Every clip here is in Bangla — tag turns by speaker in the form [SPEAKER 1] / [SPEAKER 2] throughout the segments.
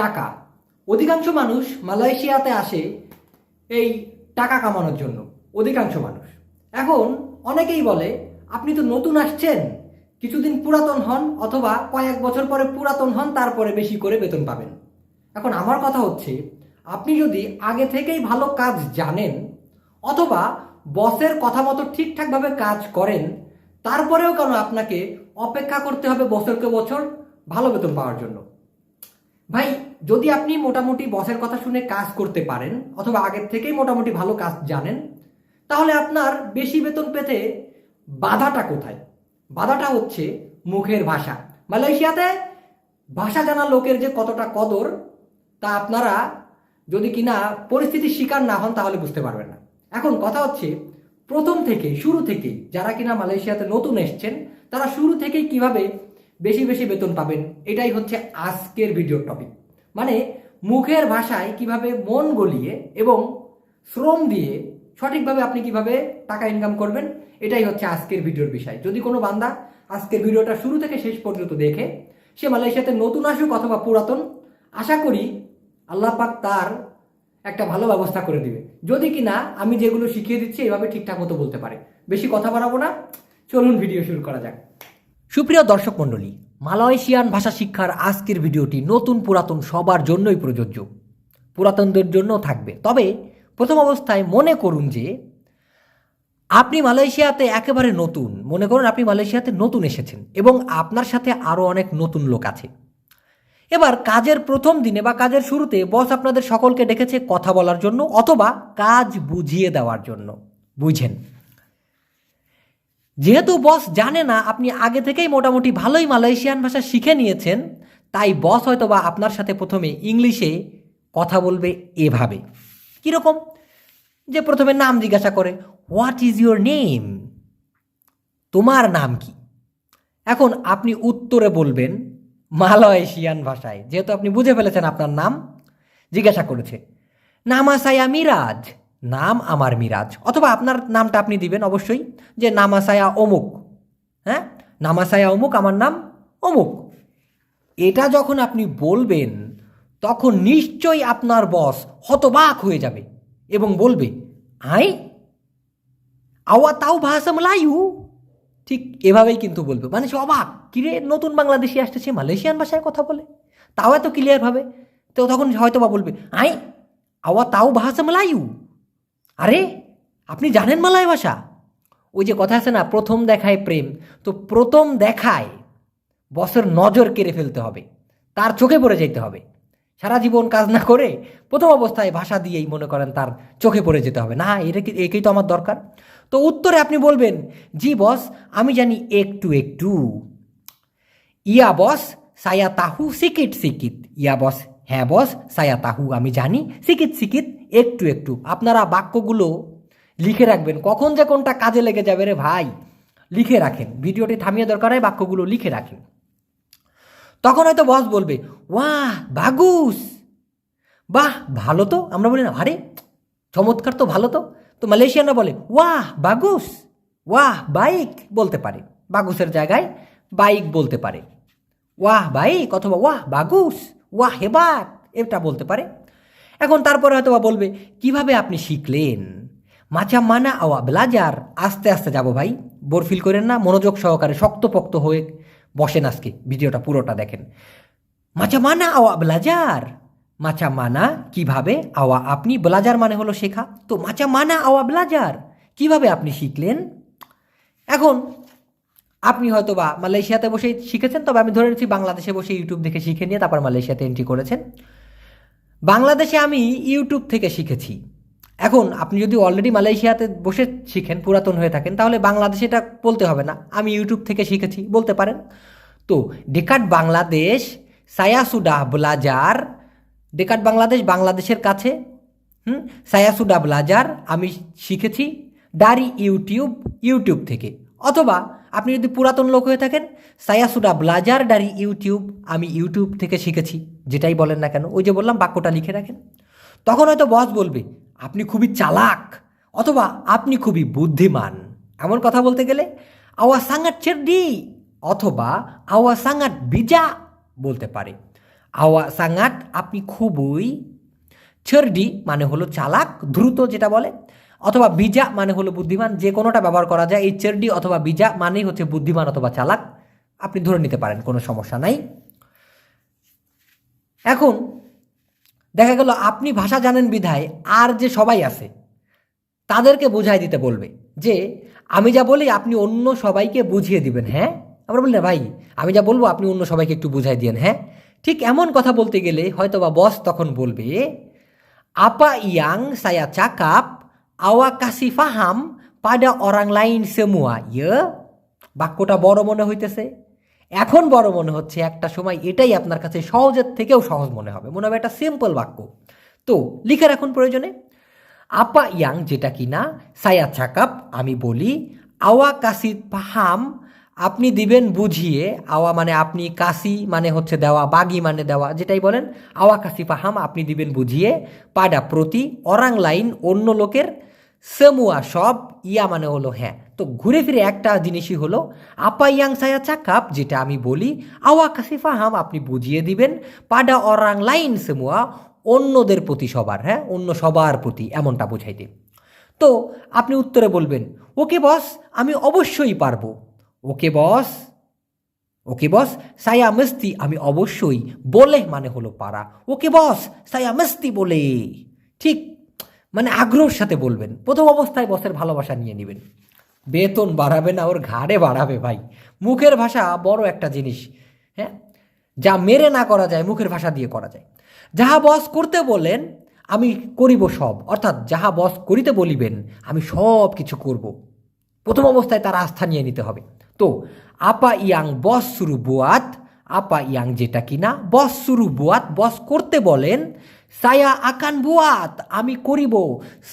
[SPEAKER 1] টাকা। অধিকাংশ মানুষ মালয়েশিয়াতে আসে এই টাকা কামানোর জন্য, অধিকাংশ মানুষ। এখন অনেকেই বলে, আপনি তো নতুন আসছেন। কিছুদিন পুরাতন হন অথবা কয়েক বছর পরে পুরাতন হন, তারপরে বেশি করে বেতন পাবেন। এখন আমার কথা হচ্ছে, আপনি যদি আগে থেকেই ভালো কাজ জানেন অথবা বসের কথা মতো ঠিকঠাকভাবে কাজ করেন, তারপরেও কেন আপনাকে অপেক্ষা করতে হবে বছরকে বছর ভালো বেতন পাওয়ার জন্য? ভাই যদি আপনি মোটামুটি বসের কথা শুনে কাজ করতে পারেন, অথবা আগের থেকেই মোটামুটি ভালো কাজ জানেন, তাহলে আপনার বেশি বেতন পেতে বাধাটা কোথায়? বাধাটা হচ্ছে মুখের ভাষা। মালয়েশিয়াতে ভাষা জানা লোকের যে কতটা কদর, তা আপনারা যদি কিনা পরিস্থিতির শিকার না হন, তাহলে বুঝতে পারবেন না। এখন কথা হচ্ছে, প্রথম থেকে শুরু থেকেই যারা কিনা মালয়েশিয়াতে নতুন এসছেন, তারা শুরু থেকেই কীভাবে বেশি বেশি বেতন পাবেন, এটাই হচ্ছে আজকের ভিডিওর টপিক মানে মুখের ভাষায় কীভাবে মন গলিয়ে এবং শ্রম দিয়ে সঠিকভাবে আপনি কীভাবে টাকা ইনকাম করবেন, এটাই হচ্ছে আজকের ভিডিওর বিষয়। যদি কোনো বান্দা আজকের ভিডিওটা শুরু থেকে শেষ পর্যন্ত দেখে, সে মালয়েশিয়াতে নতুন আসুক অথবা পুরাতন, আশা করি আল্লাহ পাক তার একটা ভালো ব্যবস্থা করে দিবে। যদি কিনা আমি যেগুলো শিখিয়ে দিচ্ছি এভাবে ঠিকঠাক মতো বলতে পারে। বেশি কথা বাড়াবো না, চলুন ভিডিও শুরু করা যাক। সুপ্রিয় দর্শক মণ্ডলী মালয়েশিয়ান ভাষা শিক্ষার আজকের ভিডিওটি নতুন পুরাতন সবার জন্যই প্রযোজ্য। পুরাতনদের জন্য থাকবে। তবে প্রথম অবস্থায় মনে করুন যে আপনি মালয়েশিয়াতে একেবারে নতুন, মনে করুন আপনি মালয়েশিয়াতে নতুন এসেছেন এবং আপনার সাথে আরও অনেক নতুন লোক আছে। এবার কাজের প্রথম দিনে বা কাজের শুরুতে বস আপনাদের সকলকে ডেকেছে কথা বলার জন্য অথবা কাজ বুঝিয়ে দেওয়ার জন্য। বুঝেন। যেহেতু বস জানে না আপনি আগে থেকেই মোটামুটি ভালোই মালয়েশিয়ান ভাষা শিখে নিয়েছেন, তাই বস হয়তো বা আপনার সাথে প্রথমে ইংলিশে কথা বলবে এভাবে। কীরকম? যে প্রথমে নাম জিজ্ঞাসা করে হোয়াট ইজ ইউর নেম তোমার নাম কি? এখন আপনি উত্তরে বলবেন, মালয়েশিয়ান ভাষায়। যেহেতু আপনি বুঝে ফেলেছেন আপনার নাম, জিজ্ঞাসা করেছে নামাসায়া মিরাজ নাম আমার মিরাজ। অথবা আপনার নামটা আপনি দিবেন অবশ্যই, যে নামাসায়া অমুক। হ্যাঁ? নামাসায়া অমুক, আমার নাম অমুক। এটা যখন আপনি বলবেন, তখন নিশ্চয়ই আপনার বস হতবাক হয়ে যাবে এবং বলবে, আই, আওয়া তাও ভাষা মালায়ু ঠিক এভাবেই কিন্তু বলবে। মানে সে অবাক, কিরে, নতুন বাংলাদেশি আসছে সে মালয়েশিয়ান ভাষায় কথা বলে? তাও এত ক্লিয়ারভাবে তো তখন হয়তো বা বলবে, আই, আওয়া তাও ভাষা মালায়ু আরে, আপনি জানেন মালয় ভাষা? ওই যে কথা আছে না, প্রথম দেখায় প্রেম। তো প্রথম দেখায় বসের নজর কেড়ে ফেলতে হবে। তার চোখে পড়ে যেতে হবে। সারা জীবন কাজ না করে প্রথম অবস্থায় ভাষা দিয়েই মনে করেন তার চোখে পড়ে যেতে হবে। না, এটা কি একেই তো আমার দরকার। তো উত্তরে আপনি বলবেন, জি বস, আমি জানি একটু একটু। ইয়া বস, সায়া তাহু সিকিট সিকিট ইয়া বস হ্যাঁ বস, সায়া তাহু, আমি জানি। সিকিট সিকিট একটু একটু। আপনারা বাক্যগুলো লিখে রাখবেন। কখন যে কোনটা কাজে লেগে যাবে রে ভাই? লিখে রাখেন। ভিডিওটি থামিয়ে দরকার হয় বাক্যগুলো লিখে রাখেন। তখন হয়তো বস বলবে, ওয়াহ, বাগুস! বাহ, ভালো তো। আমরা বলি, না, আরে, চমৎকার তো, ভালো তো। তো মালয়েশিয়ানরা বলে, ওয়াহ, বাগুস! ওয়াহ, বাইক! বলতে পারে। বাগুসের জায়গায় বাইক বলতে পারে। ওয়াহ, বাইক! অথবা, ওয়াহ, বাগুস! ওয়াহ হেবাত এটা বলতে পারে। এখন তারপরে হয়তো বা বলবে, কীভাবে আপনি শিখলেন? মাচা মানা আওয়া ব্লাজার। আস্তে আস্তে যাব ভাই, বোর ফিল করেন না, মনোযোগ সহকারে শক্তপোক্ত হয়ে বসেন আজকে, ভিডিওটা পুরোটা দেখেন। মাচা মানা আওয়া ব্লাজার? মাচা মানা কীভাবে আওয়া, আপনি ব্লাজার মানে হলো শেখা। তো মাচা মানা আওয়া ব্লাজার, কীভাবে আপনি শিখলেন? এখন আপনি হয়তো বা মালয়েশিয়াতে বসে শিখেছেন, তবে আমি ধরে নিচ্ছি বাংলাদেশে বসে ইউটিউব দেখে শিখে নিয়ে তারপর মালয়েশিয়াতে এন্ট্রি করেছেন। বাংলাদেশে আমি ইউটিউব থেকে শিখেছি। এখন আপনি যদি অলরেডি মালয়েশিয়াতে বসে শিখেন, পুরাতন হয়ে থাকেন, তাহলে বাংলাদেশে এটা বলতে হবে না। আমি ইউটিউব থেকে শিখেছি, বলতে পারেন। তো ডেকাট বাংলাদেশ সায়াসুডা ব্লাজার ডেকাট বাংলাদেশ বাংলাদেশের কাছে, হুম? সায়াসুডা ব্লাজার আমি শিখেছি ডারি ইউটিউব ইউটিউব থেকে। অথবা আপনি যদি পুরাতন লোক হয়ে থাকেন সায়াসুডা ব্লাজার ডারি ইউটিউব আমি ইউটিউব থেকে শিখেছি, যেটাই বলেন না কেন, ওই যে বললাম বাক্যটা লিখে রাখেন। তখন হয়তো বস বলবে, আপনি খুবই চালাক, অথবা আপনি খুবই বুদ্ধিমান। এমন কথা বলতে গেলে, আওয়া সাঙ্গাট চেরডি অথবা, আওয়া সাঙ্গাট বিজা, বলতে পারে। আওয়া সাঙ্গাট আপনি খুবই ছর্ডি মানে হলো চালাক, দ্রুত যেটা বলে অথবা বিজা মানে হলো বুদ্ধিমান, যে কোনোটা ব্যবহার করা যায়, এই চেরডি অথবা বিজা মানেই হচ্ছে বুদ্ধিমান অথবা চালাক। আপনি ধরে নিতে পারেন, কোনো সমস্যা নাই। এখন দেখা গেল, আপনি ভাষা জানেন বিধায়, আর যে সবাই আছে, তাদেরকে বুঝাই দিতে বলবে যে, আমি যা বলি, আপনি অন্য সবাইকে বুঝিয়ে দিবেন। হ্যাঁ? আমরা বলি, না ভাই, আমি যা বলব, আপনি অন্য সবাইকে একটু বুঝাই দিয়েন। হ্যাঁ? ঠিক এমন কথা বলতে গেলে হয়তো বা বস তখন বলবে, আপা ইয়াং saya cakap awak kasih faham pada orang lain semua, ya? বাক্যটা বড় মনে হইতেছে? এখন বড় মনে হচ্ছে একটা সময় এটাই আপনার কাছে সহজের থেকেও সহজ মনে হবে। মনে হবে একটা সিম্পল বাক্য। তো লিখে রাখুন প্রয়োজনে? আপা ইয়াং যেটা কিনা, সায়া চাকাপ, আমি বলি, আওয়া কাসি পাহাম আপনি দিবেন বুঝিয়ে, আওয়া মানে আপনি কাসি মানে হচ্ছে দেওয়া, বাগি মানে দেওয়া, যেটাই বলেন, আওয়া কাসি পাহাম আপনি দিবেন বুঝিয়ে, পাডা প্রতি, অরাং লাইন অন্য লোকের সেমুয়া সব ইয়া মানে হলো হ্যাঁ তো ঘুরে ফিরে একটা জিনিসই হলো আপা ইয়াং চাকাপ যেটা আমি বলি আওয়া কাসি ফাহাম আপনি বুঝিয়ে দিবেন পাডা অরাং লাইন সেমুয়া অন্যদের প্রতি সবার হ্যাঁ অন্য সবার প্রতি এমনটা বুঝাইতে তো আপনি উত্তরে বলবেন ওকে বস আমি অবশ্যই পারব ওকে বস ওকে বস সায়া মস্তি আমি অবশ্যই বলে মানে হলো পারা ওকে বস সায়া মস্তি বলে ঠিক মানে আগ্রহের সাথে বলবেন। প্রথম অবস্থায় বসের ভালোবাসা নিয়ে নেবেন। বেতন বাড়াবে না, ওর ঘাড়ে বাড়াবে ভাই। মুখের ভাষা বড় একটা জিনিস হ্যাঁ? যা মেরে না করা যায়, মুখের ভাষা দিয়ে করা যায়। যাহা বস করতে বলেন আমি করিব সব। অর্থাৎ যাহা বস করিতে বলিবেন, আমি সব কিছু করব। প্রথম অবস্থায় তার আস্থা নিয়ে নিতে হবে। তো, আপা ইয়াং বস শুরু বুয়াত, আপা ইয়াং যেটা কিনা, বস শুরু বুয়াত, বস করতে বলেন সায়া আকান বুয়াত আমি করিব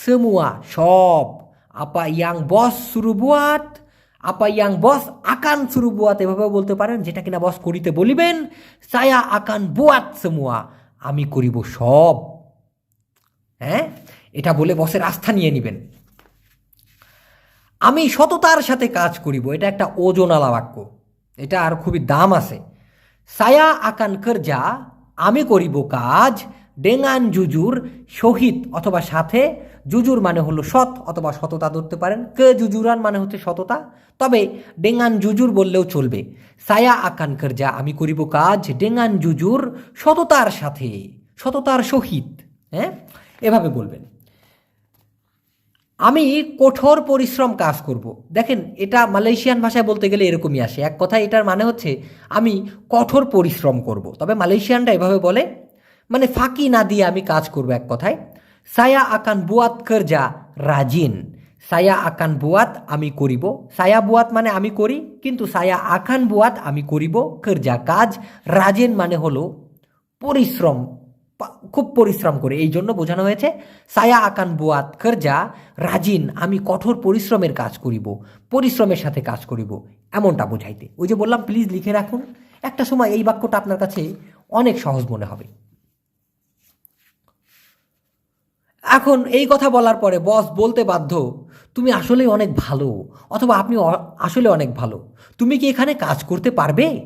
[SPEAKER 1] সেমুয়া সব আপা ইয়াং বস শুরু বুয়াত আপা ইয়াং বস আকান শুরু বুয়াত এভাবে বলতে পারেন যেটা কিনা বস করিতে বলিবেন সায়া আকান বুয়াত সেমুয়া আমি করিব সব হ্যাঁ এটা বলে বসের আস্থা নিয়ে নেবেন আমি সততার সাথে কাজ করিব এটা একটা ওজনালা বাক্য এটা আর খুবই দাম আছে সায়া আকান কর্জা আমি করিব কাজ ডেঙ্গান জুজুর শহীদ অথবা সাথে, জুজুর মানে হলো সৎ অথবা সততা ধরতে পারেন। কে জুজুরান মানে হচ্ছে সততা। তবে ডেঙ্গান জুজুর বললেও চলবে। সায়া আকান কর্জা আমি করিব কাজ। ডেঙ্গান জুজুর সততার সাথে, সততার সহিত হ্যাঁ? এভাবে বলবেন। আমি কঠোর পরিশ্রম কাজ করব। দেখেন, এটা মালয়েশিয়ান ভাষায় বলতে গেলে এরকমই আসে। এক কথা এটার মানে হচ্ছে, আমি কঠোর পরিশ্রম করব। তবে মালয়েশিয়ানরা এভাবে বলে মানে ফাঁকি না দিয়ে আমি কাজ করব এক কথায়। সায়া আকান বুয়াত যা রাজিন। সায়া আকান বুয়াত আমি করিব। সায়া বুয়াত মানে আমি করি, কিন্তু সায়া আকান বুয়াত আমি করিব যা কাজ। রাজেন মানে হলো পরিশ্রম খুব পরিশ্রম করে, এই জন্য বোঝানো হয়েছে, সায়া আকান বুয়াত করজা রাজিন, আমি কঠোর পরিশ্রমের কাজ করিব, পরিশ্রমের সাথে কাজ করিব, এমনটা বোঝাইতে। ওই যে বললাম প্লিজ লিখে রাখুন। একটা সময় এই বাক্যটা আপনার কাছে অনেক সহজ মনে হবে। এখন এই কথা বলার পরে বস বলতে বাধ্য, তুমি আসলেই অনেক ভালো, অথবা আপনি আসলে অনেক ভালো। তুমি কি এখানে কাজ করতে পারবে?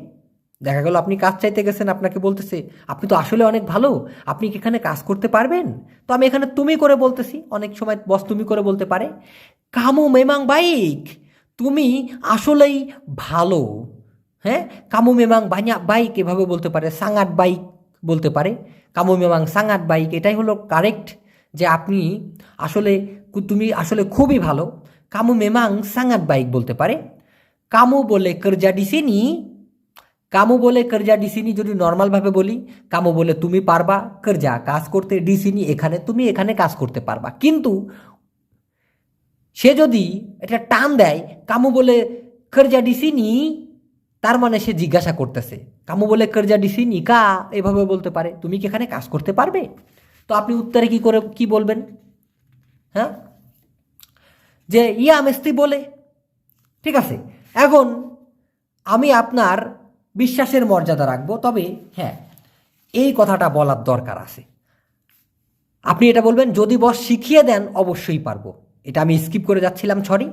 [SPEAKER 1] দেখা গেল আপনি কাজ চাইতে গেছেন, আপনাকে বলতেছে, আপনি তো আসলে অনেক ভালো, আপনি কি এখানে কাজ করতে পারবেন? তো আমি এখানে তুমি করে বলতেছি, অনেক সময় বস তুমি করে বলতে পারে। কামু মেমাং বাইক, তুমি আসলেই ভালো। হ্যাঁ? কামু মেমাং বাইয়া, বাইক এভাবে বলতে পারে সাঙ্গাট বাইক বলতে পারে। কামু মেমাং সাঙ্গাট বাইক এটাই হলো কারেক্ট যে আপনি আসলে তুমি আসলে খুবই ভালো। কামু মেমাং সাঙ্গাত বাইক বলতে পারে। কামু বলে কর্জা ডিসিনি কামু বলে কর্জা ডিসিনি যদি নর্মালভাবে বলি, কামু বলে তুমি পারবা কর্জা কাজ করতে ডিসিনি এখানে, তুমি এখানে কাজ করতে পারবা। কিন্তু সে যদি এটা টান দেয়, কামু বলে কর্জা ডিসিনি তার মানে সে জিজ্ঞাসা করতেছে। কামু বলে কর্জা ডিসিনি কা, এভাবে বলতে পারে। তুমি কি এখানে কাজ করতে পারবে? তো আপনি উত্তরে কি করে, কি বলবেন? হ্যাঁ? যে, ইয়া মেস্তি বলে। ঠিক আছে? এখন আমি আপনার বিশ্বাসের মর্যাদা রাখব, তবে হ্যাঁ এই কথাটা বলার দরকার আছে। আপনি এটা বলবেন, যদি বস শিখিয়ে দেন, অবশ্যই পারব। এটা আমি স্কিপ করে যাচ্ছিলাম সরি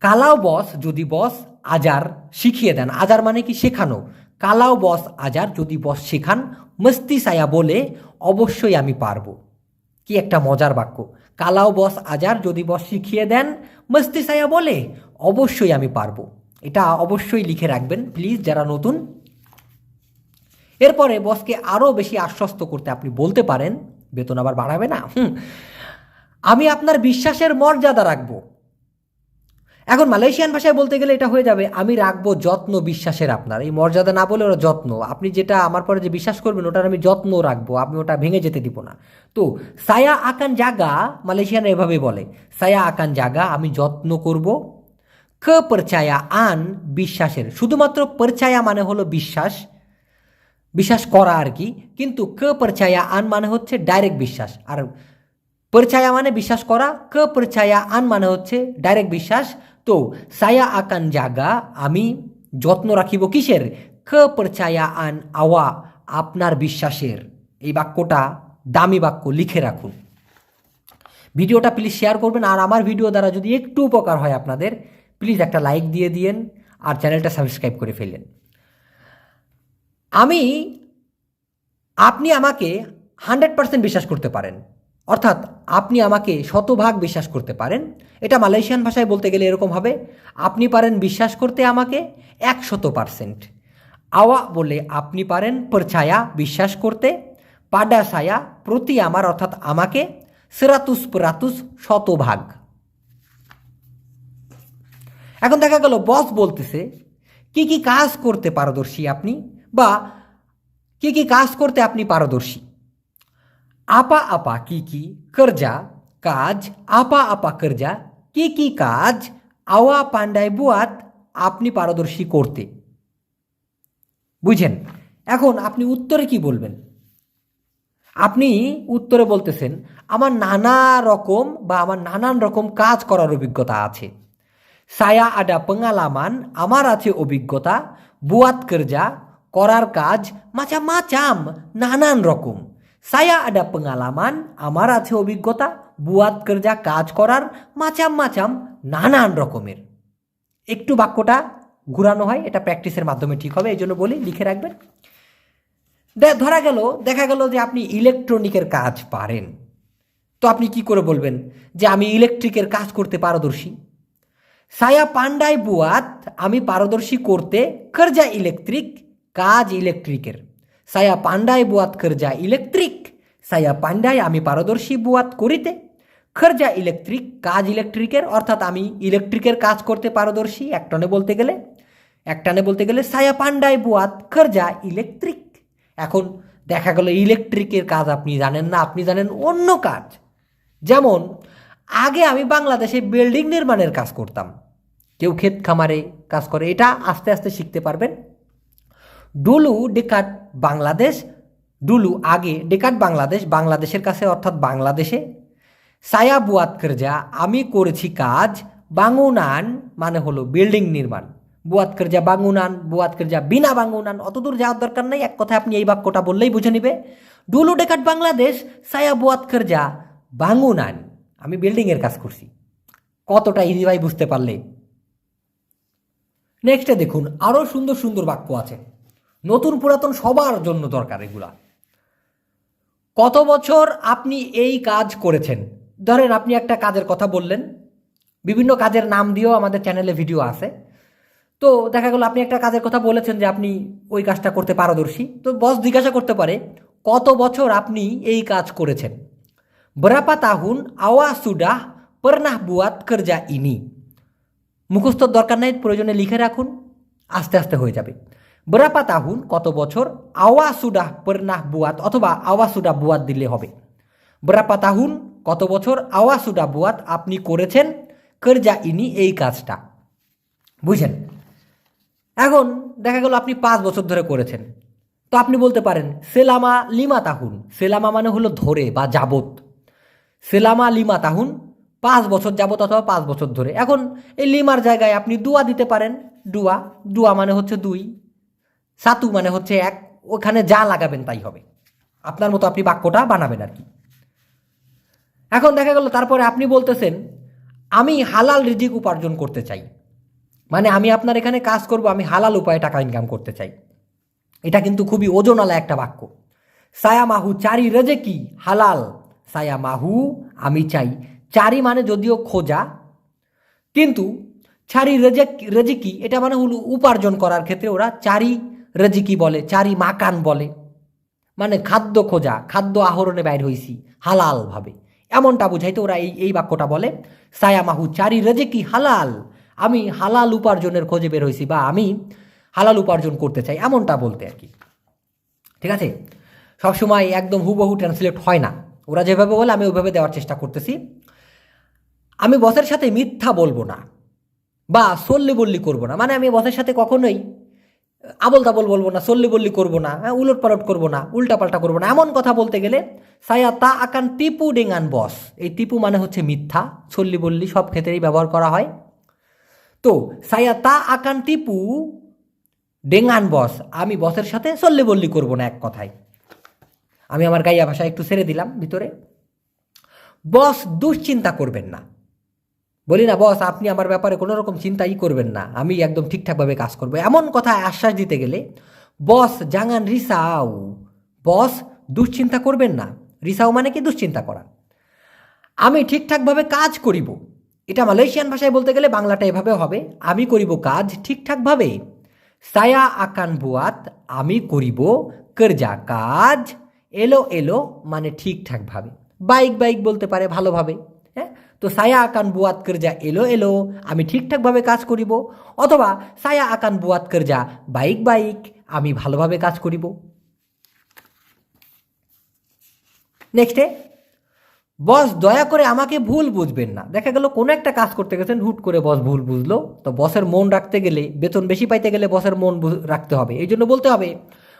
[SPEAKER 1] কালাও বস, যদি বস আজার শিখিয়ে দেন, আজার মানে কি শেখানো? কালাও বস আজার যদি বস শেখান, মস্তি সায়া বলে অবশ্যই আমি পারব। কি একটা মজার বাক্য। কালাও বস আজার যদি বস শিখিয়ে দেন, মস্তি সায়া বলে অবশ্যই আমি পারব। এটা অবশ্যই লিখে রাখবেন, প্লিজ, যারা নতুন। এরপরে বসকে আরও বেশি আশ্বস্ত করতে আপনি বলতে পারেন, বেতন আবার বাড়াবে না? হুম। আমি আপনার বিশ্বাসের মর্যাদা রাখব। এখন মালয়েশিয়ান ভাষায় বলতে গেলে এটা হয়ে যাবে, আমি রাখব যত্ন বিশ্বাসের আপনার। এই মর্যাদা না বলে ওরা যত্ন। আপনি যেটা আমার পরে যে বিশ্বাস করবেন, ওটার আমি যত্ন রাখব, আমি ওটা ভেঙে যেতে দিব না। তো, সায়া আকান জাগা মালয়েশিয়ান এভাবে বলে, সায়া আকান জাগা, আমি যত্ন করব। ক পরচায়া আন বিশ্বাসের। শুধুমাত্র পরচায়া মানে হলো বিশ্বাস বিশ্বাস করা আর কি। কিন্তু ক পরচায়া আন মানে হচ্ছে ডাইরেক্ট বিশ্বাস। আর পরছায়া মানে বিশ্বাস করা, ক পরছায়া আন মানে হচ্ছে ডাইরেক্ট বিশ্বাস তো সায়া আকান জাগা আমি যত্ন রাখিব কিসের ক পরছায়া আন আওয়া আপনার বিশ্বাসের এই বাক্যটা দামি বাক্য লিখে রাখুন ভিডিওটা প্লিজ শেয়ার করবেন আর আমার ভিডিও দ্বারা যদি একটু উপকার হয় আপনাদের প্লিজ একটা লাইক দিয়ে দিয়েন, আর চ্যানেলটা সাবস্ক্রাইব করে ফেলেন আমি, আপনি আমাকে হান্ড্রেড পার্সেন্ট বিশ্বাস করতে পারেন। অর্থাৎ আপনি আমাকে শতভাগ বিশ্বাস করতে পারেন। এটা মালয়েশিয়ান ভাষায় বলতে গেলে এরকম হবে, আপনি পারেন বিশ্বাস করতে আমাকে একশত পার্সেন্ট। আওয়া বলে আপনি পারেন পরছায়া বিশ্বাস করতে পাডা সায়া প্রতি আমার অর্থাৎ আমাকে, সেরাতুস পরাতুস শতভাগ। এখন দেখা গেল, বস বলতেছে, কি কি কাজ করতে পারদর্শী আপনি? বা, কি কি কাজ করতে আপনি পারদর্শী? আপা আপা কি কি করজা কাজ আপা আপা করজা কি কি কাজ আওয়া পাণ্ডায় বুয়াত আপনি পারদর্শী করতে বুঝেন এখন আপনি উত্তরে কি বলবেন আপনি উত্তরে বলতেছেন আমার নানা রকম বা আমার নানান রকম কাজ করার অভিজ্ঞতা আছে সায়া আডা পঙ্গালামান আমার আছে অভিজ্ঞতা বুয়াত করজা করার কাজ মাচা মাচাম নানান রকম সায়া আডা পঙ্গালামান আমার আছে অভিজ্ঞতা বুয়াত কর্জা কাজ করার মাচাম মাচাম নানান রকমের একটু বাক্যটা ঘুরানো হয়, এটা প্র্যাকটিসের মাধ্যমে ঠিক হবে এই জন্য বলি, লিখে রাখবেন। ধরা গেল, দেখা গেল যে আপনি ইলেকট্রনিকের কাজ পারেন। তো আপনি কি করে বলবেন যে আমি ইলেকট্রিকের কাজ করতে পারদর্শী? সায়া পান্ডায় বুয়াত আমি পারদর্শী করতে কর্জা ইলেকট্রিক কাজ ইলেকট্রিকের সায়া পান্ডাই বুয়াত কর্জা ইলেকট্রিক। সায়া পান্ডাই আমি পারদর্শী বুয়াত করিতে। খরজা ইলেকট্রিক, কাজ ইলেকট্রিকের, অর্থাৎ আমি ইলেকট্রিকের কাজ করতে পারদর্শী একটানে বলতে গেলে। একটানে বলতে গেলে সায়া পান্ডায় বুয়াত খরজা ইলেকট্রিক। এখন দেখা গেল ইলেকট্রিকের কাজ আপনি জানেন না, আপনি জানেন অন্য কাজ। যেমন, আগে আমি বাংলাদেশে বিল্ডিং নির্মাণের কাজ করতাম। কেউ ক্ষেত খামারে কাজ করে, এটা আস্তে আস্তে শিখতে পারবেন। ডুলু ডেকাট বাংলাদেশ, ডুলু আগে ডেকাট বাংলাদেশ, বাংলাদেশের কাছে অর্থাৎ বাংলাদেশে। সায়া বুয়াত করজা, আমি করেছি কাজ বাঙুনান মানে হলো বিল্ডিং নির্মাণ। বুয়াত করজা বাঙুনান বুয়াত করজা বিনা বাঙুনান অত দূর যাওয়ার দরকার নেই, এক কথায় আপনি এই বাক্যটা বললেই বুঝে নিবে। ডুলু ডেকাট বাংলাদেশ, সায়া বুয়াত করজা বাঙুনান আমি বিল্ডিংয়ের কাজ করছি। কতটা ইজি ভাই বুঝতে পারলে? নেক্সটে দেখুন আরও সুন্দর সুন্দর বাক্য আছে। নতুন পুরাতন সবার জন্য দরকার এগুলা। কত বছর আপনি এই কাজ করেছেন? ধরেন আপনি একটা কাজের কথা বললেন, বিভিন্ন কাজের নাম দিয়েও আমাদের চ্যানেলে ভিডিও আছে। তো দেখা গেল আপনি একটা কাজের কথা বলেছেন যে আপনি ওই কাজটা করতে পারদর্শী। তো বস জিজ্ঞাসা করতে পারে, কত বছর আপনি এই কাজ করেছেন? berapa tahun awak sudah pernah বুয়াত kerja ইনি। মুখস্থর দরকার নাই, প্রয়োজনে লিখে রাখুন, আস্তে আস্তে হয়ে যাবে। বেরাপা তাহুন কত বছর আওয়া সুডাহ পর্নাহ বুয়াত অথবা আওয়া সুডা বুয়াত দিলে হবে বেরাপা তাহুন কত বছর আওয়া সুডা বুয়াত আপনি করেছেন কর্জা ইনি এই কাজটা বুঝেন এখন দেখা গেল আপনি পাঁচ বছর ধরে করেছেন। তো আপনি বলতে পারেন, সেলামা লিমা তাহুন, সেলামা মানে হলো ধরে বা যাবত সেলামা লিমা তাহুন, পাঁচ বছর যাবত অথবা পাঁচ বছর ধরে। এখন এই লিমার জায়গায় আপনি দুয়া দিতে পারেন ডুয়া দুয়া মানে হচ্ছে দুই সাতু মানে হচ্ছে এক, ওখানে যা লাগাবেন তাই হবে। আপনার মতো আপনি বাক্যটা বানাবেন আর কি। এখন দেখা গেল, তারপরে আপনি বলতেছেন, আমি হালাল রিজিক উপার্জন করতে চাই। মানে আমি আপনার এখানে কাজ করব, আমি হালাল উপায়ে টাকা ইনকাম করতে চাই। এটা কিন্তু খুবই ওজনওয়ালা একটা বাক্য। সায়া মাহু চারি রেজে কি? হালাল। সায়া মাহু আমি চাই। চারি মানে যদিও খোঁজা, কিন্তু চারি রেজে রেজিকি এটা মানে হলো উপার্জন করার ক্ষেত্রে ওরা চারি রেজিকি বলে? চারি মাকান বলে। মানে খাদ্য খোঁজা, খাদ্য আহরণে বাইর হইছি হালালভাবে এমনটা বুঝাইতে ওরা এই এই বাক্যটা বলে। সায়া মাহু চারি রেজেকি হালাল? আমি হালাল উপার্জনের খোঁজে বের হয়েছি বা আমি হালাল উপার্জন করতে চাই, এমনটা বলতে আর কি। ঠিক আছে? সবসময় একদম হুবহু ট্রান্সলেট হয় না। ওরা যেভাবে বলে, আমি ওইভাবে দেওয়ার চেষ্টা করতেছি। আমি বসের সাথে মিথ্যা বলব না বা সল্লি বললি করব না। মানে আমি বসের সাথে কখনোই আবল তাবল বলব না সল্লি বল্লি করব না হ্যাঁ উলট পালট করব না উল্টা পাল্টা করব না, এমন কথা বলতে গেলে সায়া তা আকান টিপু ডেঙ্গান বস। এই টিপু মানে হচ্ছে মিথ্যা সল্লি বল্লি সব ক্ষেত্রেই ব্যবহার করা হয়। তো সায়া তা আকান টিপু ডেঙ্গান বস, আমি বসের সাথে সল্লি বল্লি করব না এক কথায়। আমি আমার গাইয়া ভাষা একটু ছেড়ে দিলাম ভিতরে। বস দুশ্চিন্তা করবেন না। বলি না, বস, আপনি আমার ব্যাপারে কোনো রকম চিন্তাই করবেন না। আমি একদম ঠিকঠাকভাবে কাজ করব। এমন কথা আশ্বাস দিতে গেলে, বস, জাঙ্গান রিসাও। বস, দুশ্চিন্তা করবেন না। রিসাও মানে কি? দুশ্চিন্তা করা। আমি ঠিকঠাকভাবে কাজ করিব। এটা মালয়েশিয়ান ভাষায় বলতে গেলে বাংলাটা এভাবে হবে, আমি করিব কাজ ঠিকঠাকভাবে। সায়া আকান বুয়াত, আমি করিব কর্জা কাজ। এলো এলো মানে ঠিকঠাকভাবে। বাইক বাইক, বলতে পারে ভালোভাবে। তো সায়া আকান বুয়াত কর্জা এলো এলো, আমি ঠিকঠাকভাবে কাজ করিব। অথবা সায়া আকান বুয়াত কর্জা বাইক বাইক, আমি ভালোভাবে কাজ করিব। নেক্সটে বস দয়া করে আমাকে ভুল বুঝবেন না। দেখা গেল কোনো একটা কাজ করতে গেছেন, হুট করে বস ভুল বুঝলো। তো বসের মন রাখতে গেলে, বেতন বেশি পাইতে গেলে বসের মন রাখতে হবে। এই জন্য বলতে হবে,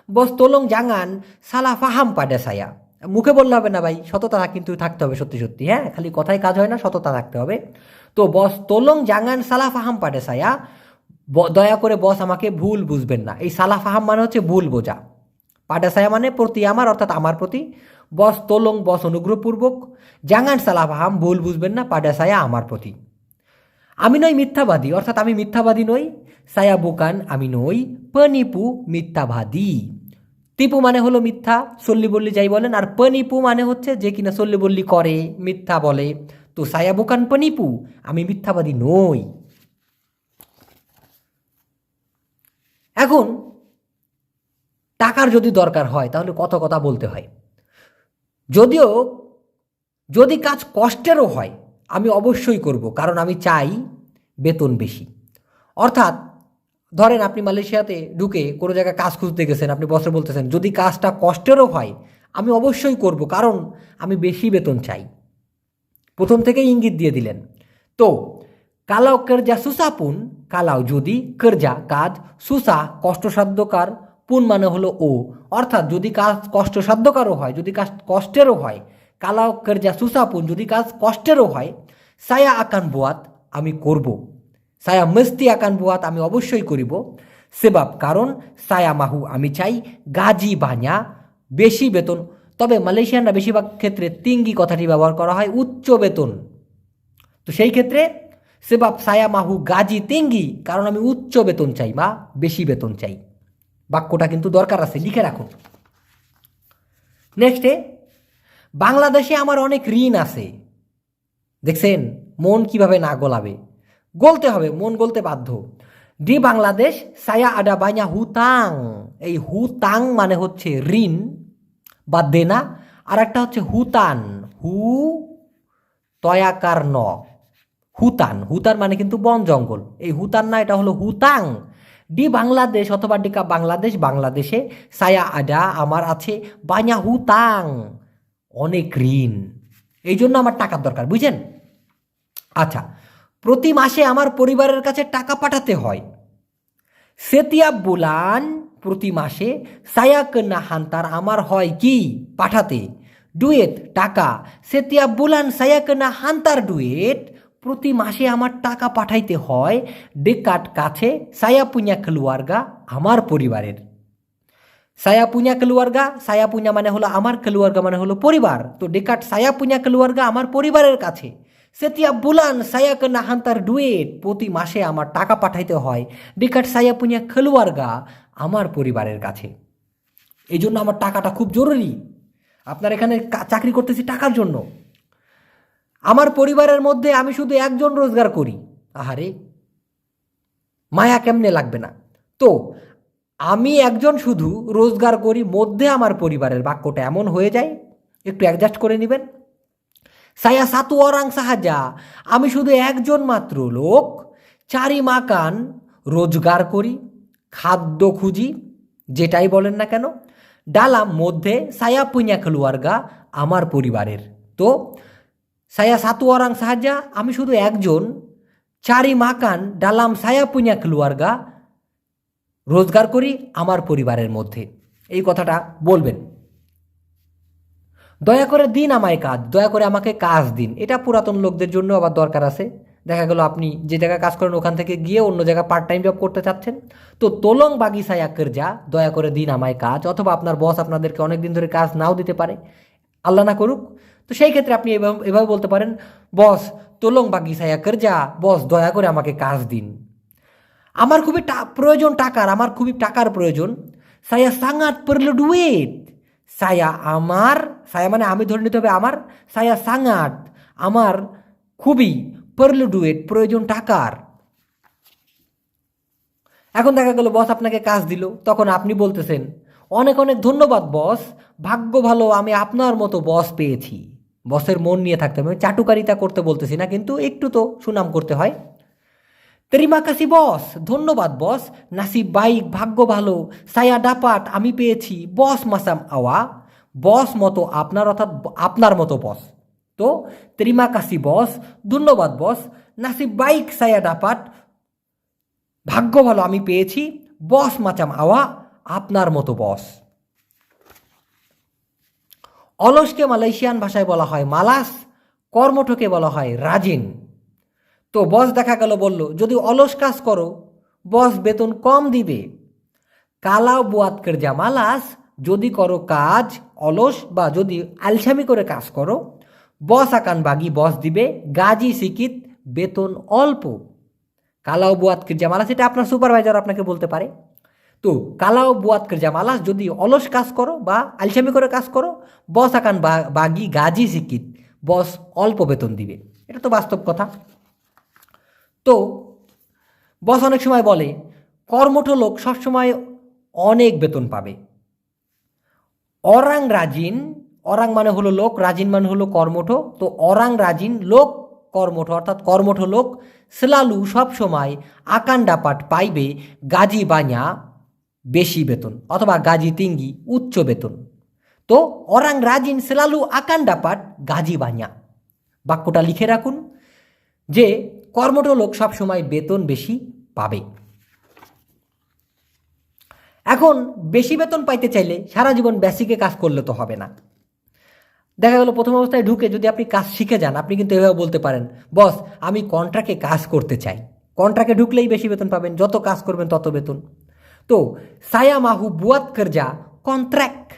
[SPEAKER 1] বস তোলং জাঙ্গান সালা ফাহাম পাডে সায়া। মুখে বললে হবে না ভাই, সততা কিন্তু থাকতে হবে সত্যি সত্যি হ্যাঁ? খালি কথায় কাজ হয় না, সততা থাকতে হবে। তো বস, তোলং জাঙ্গান সালা ফাহাম পাডে সায়া দয়া করে বস আমাকে ভুল বুঝবেন না। এই সালা ফাহাম মানে হচ্ছে ভুল বোঝা। পাডাসায়া মানে প্রতি আমার, অর্থাৎ আমার প্রতি। বস, তোলং বস অনুগ্রহপূর্বক, জাঙ্গান সালাফাহাম ভুল বুঝবেন না পাডাসায়া আমার প্রতি। আমি নই মিথ্যাবাদী, অর্থাৎ আমি মিথ্যাবাদী নই। সায়া বুকান, আমি নই। পনিপু মিথ্যাবাদী। টিপু মানে হলো মিথ্যা, সল্লি বল্লি যাই বলেন, আর পনিপু মানে হচ্ছে যে কিনা সল্লি বল্লি করে, মিথ্যা বলে। তো সায়া বুকান পনিপু, আমি মিথ্যাবাদী নই। এখন, টাকার যদি দরকার হয়, তাহলে কত কথা বলতে হয়। যদিও, যদি কাজ কষ্টেরও হয়, আমি অবশ্যই করব, কারণ আমি চাই বেতন বেশি। অর্থাৎ ধরেন আপনি মালয়েশিয়াতে ঢুকে কোনো জায়গায় কাজ খুঁজতে গেছেন, আপনি বসে বলতেছেন, যদি কাজটা কষ্টেরও হয়, আমি অবশ্যই করব, কারণ আমি বেশি বেতন চাই। প্রথম থেকেই ইঙ্গিত দিয়ে দিলেন। তো, কালাও কেরজা সুসাপুন কালাও যদি কেরজা কাজ, সুসা কষ্টসাধ্যকার পুন মানে হলো ও। অর্থাৎ যদি কাজ কষ্টসাধ্যকারও হয়, যদি কাজ কষ্টেরও হয়, কালাও কেরজা সুসাপুন যদি কাজ কষ্টেরও হয়, সায়া আকান বোয়াত, আমি করব। সায়া মস্তি আকান বোয়াত আমি অবশ্যই করিব। সেবাব কারণ সায়া মাহু আমি চাই গাজি বাñা বেশি বেতন। তবে মালয়েশিয়ানরা বেশিরভাগ ক্ষেত্রে তিঙ্গি কথাটি ব্যবহার করা হয়, উচ্চ বেতন। তো সেই ক্ষেত্রে সেবাব সায়া মাহু, গাজি তিঙ্গি, কারণ আমি উচ্চ বেতন চাই বা বেশি বেতন চাই। বাক্যটা কিন্তু দরকার আছে, লিখে রাখুন। নেক্সটে বাংলাদেশে আমার অনেক ঋণ আছে। দেখছেন, মন কীভাবে না গলাবে? গলতে হবে, মন গলতে বাধ্য। ডি বাংলাদেশ, সায়া আডা বাইয়া হুতাং। এই হুতাং মানে হচ্ছে ঋণ বা দেনা আর একটা হচ্ছে হুতান। হু, তয়াকার ন। হুতান হুতান মানে কিন্তু বন জঙ্গল। এই হুতান না, এটা হলো হুতাং। ডি বাংলাদেশ অথবা ডিকা বাংলাদেশ, বাংলাদেশে সায়া আডা আমার আছে বাইয়া হুতাং। অনেক ঋণ। এই জন্য আমার টাকার দরকার, বুঝছেন? আচ্ছা প্রতি মাসে আমার পরিবারের কাছে টাকা পাঠাতে হয়। সেতিয়া বুলান প্রতি মাসে সায়াকন্না হান্তার আমার হয় কি পাঠাতে। ডুয়েট টাকা। সেতিয়া বুলান সায়াকন্না হান্তার ডুয়েট প্রতি মাসে আমার টাকা পাঠাইতে হয়। ডেকাট কাছে সায়া পুña keluarga আমার পরিবারের। সায়া পুña keluarga সায়া পুña মানে হলো আমার keluarga মানে হলো পরিবার। তো ডেকাট সায়া পুña keluarga আমার পরিবারের কাছে। সেতিয়া বুলান সায়া কেনা হান্তার ডুয়েট, প্রতি মাসে আমার টাকা পাঠাইতে হয়। ডেকাট সায়া পুña keluarga আমার পরিবারের কাছে। এই জন্য আমার টাকাটা খুব জরুরি। আপনার এখানে চাকরি করতেছি টাকার জন্য। আমার পরিবারের মধ্যে আমি শুধু একজন রোজগার করি। আহারে, মায়া কেমনে লাগবে না? তো, আমি একজন শুধু রোজগার করি, মধ্যে আমার পরিবারের বাক্যটা এমন হয়ে যায়, একটু অ্যাডজাস্ট করে নেবেন। সায়া সাতু অরাং সাহায্যা আমি শুধু একজন মাত্র লোক। চারি মাকান রোজগার করি, খাদ্য খুঁজি, যেটাই বলেন না কেন। ডালাম মধ্যে সায়া পুইয়া খেলুয়ারগা আমার পরিবারের। তো, সায়া সাতু অরাং সাহায্যা আমি শুধু একজন। চারি মাকান ডালাম সায়া পুইয়া খেলুয়ারগা রোজগার করি আমার পরিবারের মধ্যে। এই কথাটা বলবেন। দয়া করে দিন আমায় কাজ, দয়া করে আমাকে কাজ দিন। এটা পুরাতন লোকদের জন্য আবার দরকার আছে। দেখা গেল আপনি যে জায়গায় কাজ করেন, ওখান থেকে গিয়ে অন্য জায়গায় পার্ট টাইম জব করতে চাচ্ছেন। তো তোলং বাগিসায় আকের যা, দয়া করে দিন আমায় কাজ, অথবা আপনার বস আপনাদেরকে অনেক দিন ধরে কাজ নাও দিতে পারে। আল্লাহ না করুক। তো সেই ক্ষেত্রে আপনি এভাবে এভাবে বলতে পারেন বস তোলং বাগিসায় আকের যা বস দয়া করে আমাকে কাজ দিন। আমার খুবই প্রয়োজন টাকার, আমার খুবই টাকার প্রয়োজন। সায়া সাঙ্গাত পড়ল ডুয়েট। সায়া আমার সায়া মানে আমি ধরে নিতে হবে আমার সায়া সাঙ্গাত আমার খুবই পড়ল ডুয়েট প্রয়োজন টাকার। এখন দেখা গেল বস আপনাকে কাজ দিল, তখন আপনি বলতেছেন, অনেক অনেক ধন্যবাদ বস ভাগ্য ভালো, আমি আপনার মতো বস পেয়েছি। বসের মন নিয়ে থাকতে হবে চাটুকারিতা করতে বলতেছি না, কিন্তু একটু তো সুনাম করতে হয়। তেরিমা কাসি বস, ধন্যবাদ বস। নাসিব বাইক ভাগ্য ভালো। সায়া ডাপাট, আমি পেয়েছি। বস মাসাম আওয়া। বস মতো আপনার অর্থাৎ আপনার মতো বস। তো তেরিমা কাসি বস, ধন্যবাদ বস। নাসিব বাইক সায়া ডাপাট, ভাগ্য ভালো, আমি পেয়েছি। বস মাচাম আওয়া, আপনার মতো বস। অলসকে মালয়েশিয়ান ভাষায় বলা হয় মালাস, কর্মঠকে বলা হয় রাজিন। তো বস দেখা গেল, বলল, যদি অলস কাজ করো, বস বেতন কম দিবে। কালাও বুয়াত কেরজা মালাস যদি করো কাজ অলস বা যদি আলসামি করে কাজ করো, বস আকান বাগি বস দিবে, গাজি সিকিত বেতন অল্প। কালাও বুয়াত কেরজা মালাস এটা আপনার সুপারভাইজার আপনাকে বলতে পারে। তো কালাও বুয়াত কেরজা মালাস যদি অলস কাজ করো বা আলসামি করে কাজ করো, বস আকান বাগি গাজি সিকিত বস অল্প বেতন দিবে। এটা তো বাস্তব কথা। তো বস অনেক সময় বলে, কর্মঠ লোক সবসময় অনেক বেতন পাবে। অরাং রাজিন, অরাং মানে হলো লোক, রাজিন মানে হলো কর্মঠ, তো অরাং রাজিন লোক কর্মঠ, অর্থাৎ কর্মঠ লোক সেলালু সবসময় আকান্ডাপাট পাইবে, গাজি বাñা বেশি বেতন, অথবা গাজি তিঙ্গি উচ্চ বেতন। তো অরাং রাজিন সেলালু আকান্ডাপাট গাজি বাñা বাক্যটা লিখে রাখুন যে কর্মঠ লোক সবসময় বেতন বেশি পাবে। এখন বেশি বেতন পাইতে চাইলে সারা জীবন বেসিকে কাজ করলে তো হবে না। দেখা গেল প্রথম অবস্থায় ঢুকে যদি আপনি কাজ শিখে যান, আপনি কিন্তু এভাবে বলতে পারেন, বস, আমি কন্ট্রাক্টে কাজ করতে চাই। কন্ট্রাক্টে ঢুকলেই বেশি বেতন পাবেন, যত কাজ করবেন তত বেতন। তো সায়া মাহু বুয়াত করজা কন্ট্রাক্ট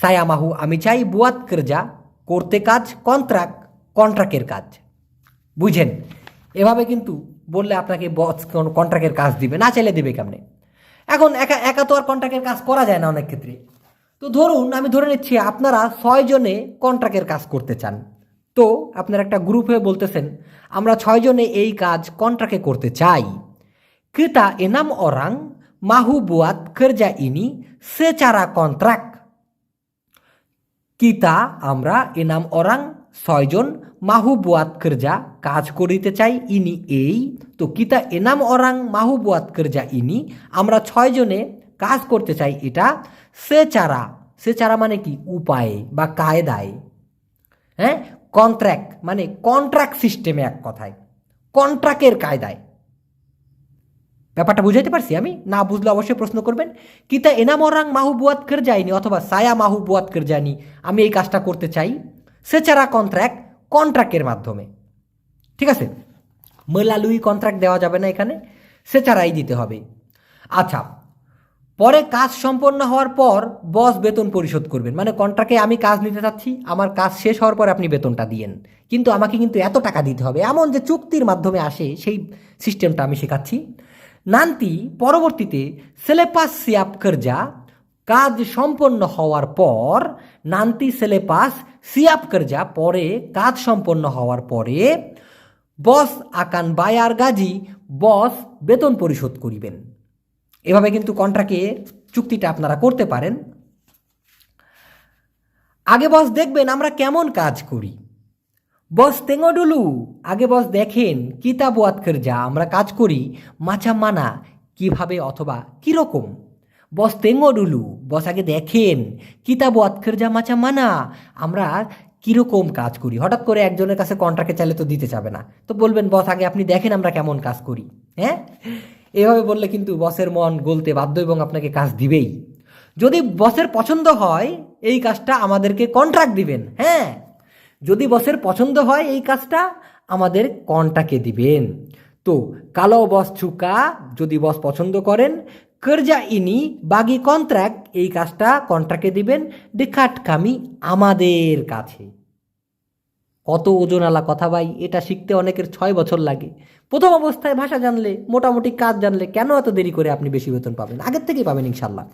[SPEAKER 1] সায়া মাহু, আমি চাই বুয়াত করজা করতে কাজ কন্ট্রাক্ট কন্ট্রাক্টের কাজ। বুঝেন? এভাবে কিন্তু বললে আপনাকে বস কন্ট্রাক্টের কাজ দিবে, না চাইলে দেবে কেমনে? এখন একা একা তো আর কন্ট্রাক্টের কাজ করা যায় না অনেক ক্ষেত্রে। তো ধরুন, আমি ধরে নিচ্ছি আপনারা ছয়জনে কন্ট্রাক্টের কাজ করতে চান। তো আপনারা একটা গ্রুপ হয়ে বলতেছেন, আমরা ছয়জনে এই কাজ কন্ট্রাক্টে করতে চাই। kita enam orang mahu buat kerja সে চারা কন্ট্রাক্ট কিতা আমরা এনাম অরাং ছয়জন মাহু বুয়াত কর্জা কাজ করিতে চাই ইনি এই। তো কিতা এনাম অরাং মাহু বুয়াত কর্জা ইনি? আমরা ছয়জনে কাজ করতে চাই এটা সে চারা। সে চারা মানে কি? উপায়ে বা কায়দায়। হ্যাঁ? কন্ট্রাক্ট মানে কন্ট্রাক্ট সিস্টেমে এক কথায়। কন্ট্রাক্টের কায়দায়। ব্যাপারটা বুঝাইতে পারছি আমি? না বুঝলে অবশ্যই প্রশ্ন করবেন। কিতা এনামরাং মাহু বুয়াত কর যায়নি অথবা সায়া মাহু বুয়াত কর যায়নি আমি এই কাজটা করতে চাই। সেচারা কন্ট্রাক্ট কন্ট্রাক্টের মাধ্যমে। ঠিক আছে? মেলালুই কন্ট্রাক্ট দেওয়া যাবে না এখানে, সেচারাই দিতে হবে। আচ্ছা পরে কাজ সম্পন্ন হওয়ার পর বস বেতন পরিশোধ করবেন। মানে কন্ট্রাক্টে আমি কাজ নিতে চাচ্ছি, আমার কাজ শেষ হওয়ার পর আপনি বেতনটা দিয়েন। কিন্তু আমাকে কিন্তু এত টাকা দিতে হবে, এমন যে চুক্তির মাধ্যমে আসে সেই সিস্টেমটা আমি শেখাচ্ছি। নান্তি, পরবর্তীতে, সেলেপাস সিয়াপ কর্জা কাজ সম্পন্ন হওয়ার পর নান্তি সেলে পাস সিয়াপ করজা পরে কাজ সম্পন্ন হওয়ার পরে বস আকান বায়ার গাজি বস বেতন পরিশোধ করিবেন। এভাবে কিন্তু কন্ট্রাক্টে চুক্তিটা আপনারা করতে পারেন। আগে বস দেখবেন আমরা কেমন কাজ করি। বস তেঙ্গডুলু আগে বস দেখেন কিতাব ওয়াত যা আমরা কাজ করি মাচা মানা কীভাবে অথবা কীরকম। বস তেঙ্গডুলু বস আগে দেখেন কিতাব যা মাচা মানা আমরা কীরকম কাজ করি? হঠাৎ করে একজনের কাছে কন্ট্রাক্টে চাইলে তো দিতে যাবে না। তো বলবেন, বস, আগে আপনি দেখেন আমরা কেমন কাজ করি। হ্যাঁ? এভাবে বললে কিন্তু বসের মন গলতে বাধ্য এবং আপনাকে কাজ দিবেই। যদি বসের পছন্দ হয়, এই কাজটা আমাদেরকে কন্ট্রাক্ট দিবেন হ্যাঁ? যদি বসের পছন্দ হয়, এই কাজটা আমাদের কন্টাকে দিবেন। তো কালো বস ছুকা, যদি বস পছন্দ করেন কর্জা ইনি বাগি কন্ট্রাক্ট এই কাজটা কন্ট্রাক্টে দিবেন ডেকাট কামি আমাদের কাছে কত ওজনওয়ালা কথা ভাই এটা শিখতে অনেকের ছয় বছর লাগে প্রথম অবস্থায় ভাষা জানলে মোটামুটি কাজ জানলে কেন এত দেরি করে আপনি বেশি বেতন পাবেন আগের থেকেই পাবেন ইনশাল্লাহ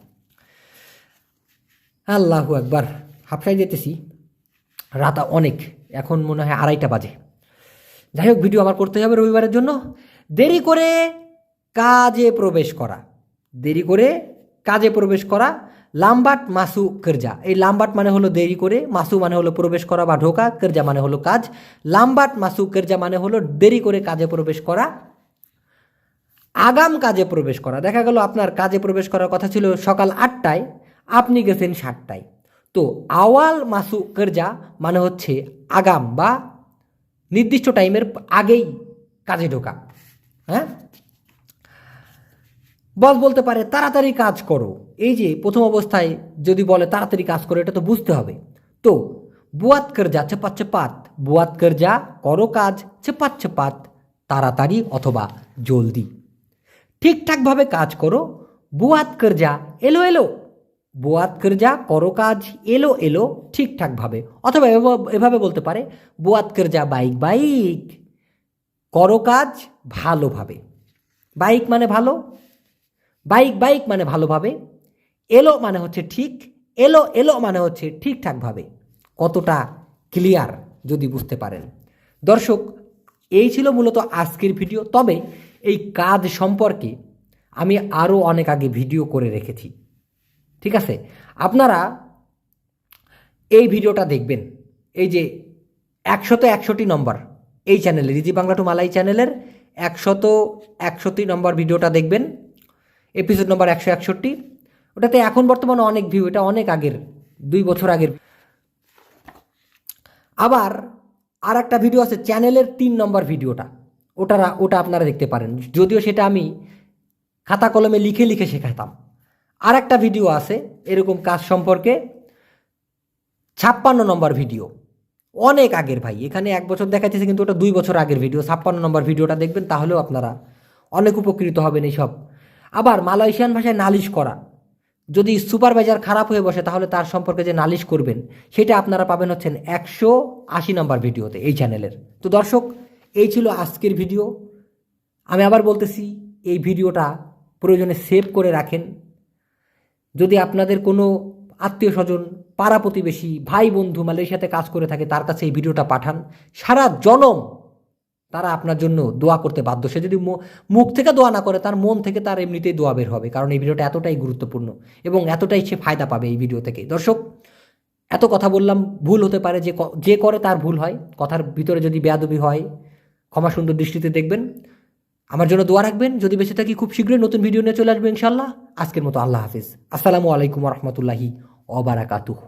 [SPEAKER 1] আল্লাহু একবার হাফসাই যেতেছি রাতা অনেক এখন মনে হয় আড়াইটা বাজে। যাই হোক, ভিডিও আমার করতে হবে রবিবারের জন্য। দেরি করে কাজে প্রবেশ করা। দেরি করে কাজে প্রবেশ করা লাম্বাট মাসু কেরজা। এই লাম্বাট মানে হলো দেরি করে, মাসু মানে হলো প্রবেশ করা বা ঢোকা, কেরজা মানে হলো কাজ। লাম্বাট মাসু কেরজা মানে হলো দেরি করে কাজে প্রবেশ করা, আগাম কাজে প্রবেশ করা। দেখা গেল আপনার কাজে প্রবেশ করার কথা ছিল সকাল আটটায়, আপনি গেছেন সাতটায়। তো আওয়াল মাসু কেরজা মানে হচ্ছে আগাম বা নির্দিষ্ট টাইমের আগেই কাজে ঢোকা। হ্যাঁ? বস বলতে পারে, তাড়াতাড়ি কাজ করো। এই যে প্রথম অবস্থায় যদি বলে তাড়াতাড়ি কাজ করো, এটা তো বুঝতে হবে। তো, বুয়াত করজা চেপাত চেপাত বুয়াত করজা করো কাজ চেপাত চেপাত তাড়াতাড়ি অথবা জলদি। ঠিকঠাকভাবে কাজ করো, বুয়াত করজা এলো এলো। বুয়াত করজা করো কাজ, এলো এলো, ঠিকঠাকভাবে। অথবা এভাবে- বলতে পারে, বুয়াত করজা বাইক বাইক। করো কাজ ভালোভাবে। বাইক মানে ভালো? বাইক বাইক মানে ভালোভাবে, এলো মানে হচ্ছে ঠিক, এলো এলো মানে হচ্ছে ঠিকঠাকভাবে। কতটা ক্লিয়ার যদি বুঝতে পারেন। দর্শক, এই ছিল মূলত আজকের ভিডিও। তবে এই কাজ সম্পর্কে আমি আরও অনেক আগে ভিডিও করে রেখেছি। ঠিক আছে? আপনারা এই ভিডিওটা দেখবেন। এই যে একশত একষট্টি নম্বর এই চ্যানেলে রিজি বাংলা টু মালাই চ্যানেলের একশত একষট্টি নম্বর ভিডিওটা দেখবেন। এপিসোড নম্বর একশো একষট্টি। ওটাতে এখন বর্তমানে অনেক ভিউ এটা অনেক আগের, দুই বছর আগের। আবার আর একটা ভিডিও আছে চ্যানেলের তিন নম্বর ভিডিওটা ওটা ওটা আপনারা দেখতে পারেন। যদিও সেটা আমি খাতা কলমে লিখে লিখে শেখাতাম। আর একটা ভিডিও আছে, এরকম কাজ সম্পর্কে। ছাপ্পান্ন নম্বর ভিডিও অনেক আগের ভাই, এখানে এক বছর দেখাচ্ছে কিন্তু ওটা দুই বছর আগের ভিডিও ছাপ্পান্ন নম্বর ভিডিওটা দেখবেন, তাহলেও আপনারা অনেক উপকৃত হবেন এইসব আবার মালয়েশিয়ান ভাষায় নালিশ করা। যদি সুপারভাইজার খারাপ হয়ে বসে, তাহলে তার সম্পর্কে যে নালিশ করবেন, সেটা আপনারা পাবেন হচ্ছেন একশো আশি নম্বর ভিডিওতে এই চ্যানেলের। তো দর্শক, এই ছিল আজকের ভিডিও। আমি আবার বলতেছি, এই ভিডিওটা প্রয়োজনে সেভ করে রাখেন। যদি আপনাদের কোনো আত্মীয় স্বজন পাড়া প্রতিবেশী, ভাই বন্ধু মালয়েশিয়াতে কাজ করে থাকে, তার কাছে এই ভিডিওটা পাঠান। সারা জনম তারা আপনার জন্য দোয়া করতে বাধ্য। সে যদি মুখ থেকে দোয়া না করে, তার মন থেকে তার এমনিতেই দোয়া বের হবে, কারণ এই ভিডিওটা এতটাই গুরুত্বপূর্ণ এবং এতটাই সে ফায়দা পাবে এই ভিডিও থেকে। দর্শক, এত কথা বললাম, ভুল হতে পারে, যে যে করে তার ভুল হয়। কথার ভিতরে যদি বেয়াদবি হয়, ক্ষমা সুন্দর দৃষ্টিতে দেখবেন। আমার জন্য দোয়া রাখবেন। যদি বেঁচে থাকি, খুব শীঘ্রই নতুন ভিডিও নিয়ে চলে আসবে ইনশাল্লাহ আজকের মতো আল্লাহ হাফিজ। আসসালামু আলাইকুম রহমতুল্লাহি অবারাকাতুহ